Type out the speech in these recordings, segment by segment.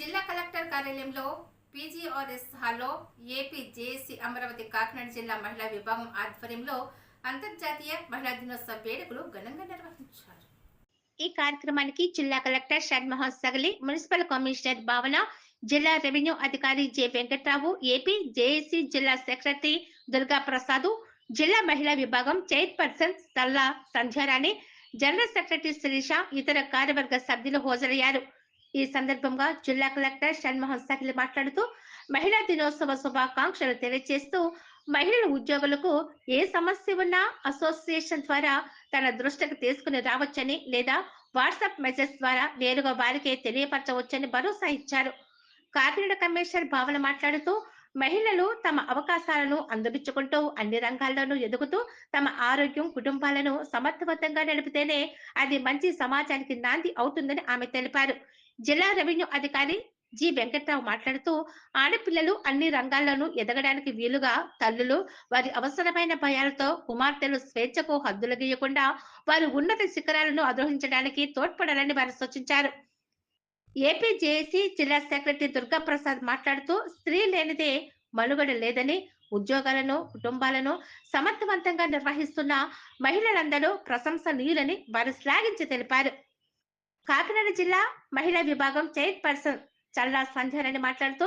జిల్లా కలెక్టర్ కార్యాలయంలో పీజీఆర్ఎస్ హాల్లో ఏపీ జేఏసీ అమరావతి కాకినాడ జిల్లా మహిళా విభాగం ఆధ్వర్యంలో అంతర్జాతీయ మహిళా దినోత్సవ వేడుకలు ఘనంగా నిర్వహించారు. ఈ కార్యక్రమానికి జిల్లా collector Shanmohan Sagili municipal commissioner Bhavana జిల్లా రెవెన్యూ అధికారి జె వెంకట్రావు ఏపీ జేఏసీ జిల్లా సెక్రటరీ దుర్గా ప్రసాద్ జిల్లా మహిళా విభాగం chairperson Talla Sandhyarani general secretary Sirisha ఇతర కార్యవర్గ సభ్యులు హాజరయ్యారు. ఈ సందర్భంగా జిల్లా కలెక్టర్ షణ్మోహన్ సగిలి మాట్లాడుతూ మహిళా దినోత్సవ శుభాకాంక్షలు తెలియజేస్తూ మహిళల ఉద్యోగులకు ఏ సమస్య ఉన్నా అసోసియేషన్ ద్వారా తన దృష్టికి తీసుకుని రావచ్చని లేదా వాట్సాప్ మెసేజ్ ద్వారా నేరుగా వారికే తెలియపరచవచ్చని భరోసా ఇచ్చారు. కాకినాడ కమిషనర్ భావన మాట్లాడుతూ మహిళలు తమ అవకాశాలను అందిపుచ్చుకుంటూ అన్ని రంగాల్లోనూ ఎదుగుతూ తమ ఆరోగ్యం కుటుంబాలను సమర్థవంతంగా నడిపితేనే అది మంచి సమాజానికి నాంది అవుతుందని ఆమె తెలిపారు. జిల్లా రెవెన్యూ అధికారి జి. వెంకట్రావు మాట్లాడుతూ ఆడపిల్లలు అన్ని రంగాల్లోనూ ఎదగడానికి వీలుగా తల్లులు వారి అవసరమైన భయాలతో కుమార్తెలు స్వేచ్ఛకు హద్దులు గీయకుండా వారు ఉన్నత శిఖరాలను అధిరోహించడానికి తోడ్పడాలని వారు సూచించారు. ఏపీ జేఏసీ జిల్లా సెక్రటరీ దుర్గా ప్రసాద్ మాట్లాడుతూ స్త్రీ లేనిదే మనుగడ లేదని ఉద్యోగాలను కుటుంబాలను సమర్థవంతంగా నిర్వహిస్తున్న మహిళలందరూ ప్రశంసనీయులని వారు శ్లాఘించి తెలిపారు. కాకినాడ జిల్లా మహిళా విభాగం చైర్ పర్సన్ చల్లా సంధ్యారాణి మాట్లాడుతూ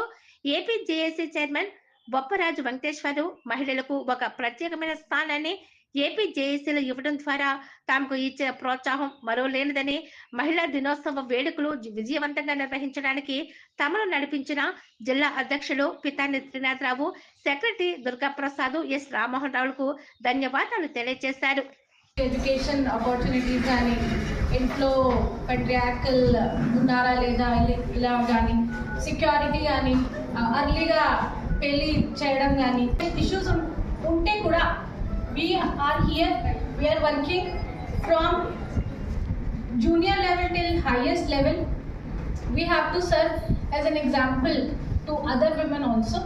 AP JAC chairman Bopparaju Venkateswaru మహిళలకు ఒక ప్రత్యేకమైన స్థానాన్ని ఏపీ జేఏసీలో ఇవ్వడం ద్వారా తమకు ఇచ్చిన ప్రోత్సాహం మరో లేనిదని మహిళా దినోత్సవ వేడుకలు విజయవంతంగా నిర్వహించడానికి తమను నడిపించిన జిల్లా అధ్యక్షులు పితాని త్రినాథరావు సెక్రటరీ దుర్గాప్రసాద్ ఎస్ రామ్మోహన్ రావులకు ధన్యవాదాలు తెలియజేశారు. ఎడ్యుకేషన్ ఆపర్చునిటీస్ కానీ ఇంట్లో పెట్రియాకల్ ఉన్నారా లేదా ఇలా- ఇలా కానీ సెక్యూరిటీ కానీ అర్లీగా పెళ్ళి చేయడం కానీ ఇష్యూస్ ఉంటే కూడా we're here we're working from junior level till highest level we have to serve as an example to other women also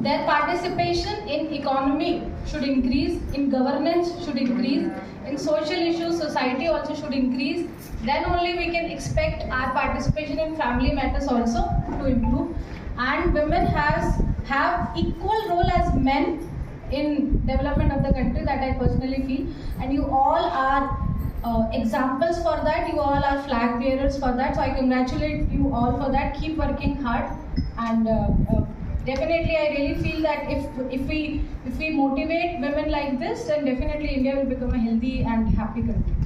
their participation in economy should increase in governance should increase in social issues society also should increase then only we can expect our participation in family matters also to improve and women has have equal role as men in development of the country that i personally feel and you all are uh, examples for that. You all are flag bearers for that. So I congratulate you all for that. Keep working hard, and uh, uh, definitely I really feel that if if we if we motivate women like this, then definitely India will become a healthy and happy country.